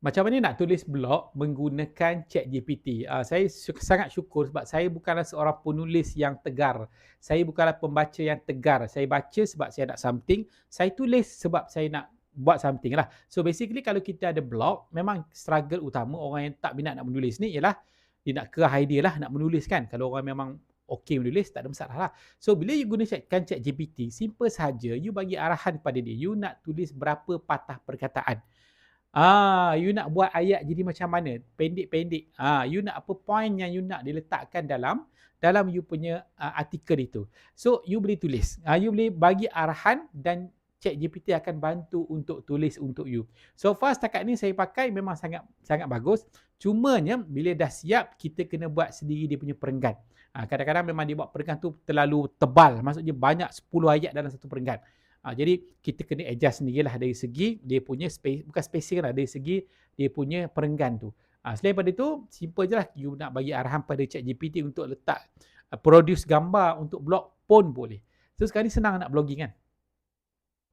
Macam mana nak tulis blog menggunakan chat GPT? Uh, saya sy- sangat syukur sebab saya bukanlah seorang penulis yang tegar. Saya bukanlah pembaca yang tegar. Saya baca sebab saya nak something. Saya tulis sebab saya nak buat something lah. So basically kalau kita ada blog, memang struggle utama orang yang tak minat nak menulis ni ialah dia nak kerah idea lah nak menulis kan. Kalau orang memang okey menulis, tak ada masalah lah. So bila you gunakan chat GPT, simple saja you bagi arahan pada dia. You nak tulis berapa patah perkataan. Ah, you nak buat ayat jadi macam mana? Pendek-pendek. Ah, you nak apa point yang you nak diletakkan dalam dalam you punya uh, artikel itu. So you boleh tulis. Ah, you boleh bagi arahan dan Chat GPT akan bantu untuk tulis untuk you. So far setakat ni saya pakai memang sangat sangat bagus. Cumanya bila dah siap kita kena buat sendiri dia punya perenggan. Ha, kadang-kadang memang dia buat perenggan tu terlalu tebal. Maksudnya banyak 10 ayat dalam satu perenggan. Ha, jadi kita kena adjust sendirilah dari segi dia punya space bukan spacing lah dari segi dia punya perenggan tu. Ha, selain pada tu simple je lah you nak bagi arahan pada chat GPT untuk letak uh, produce gambar untuk blog pun boleh. So sekarang ni senang nak blogging kan.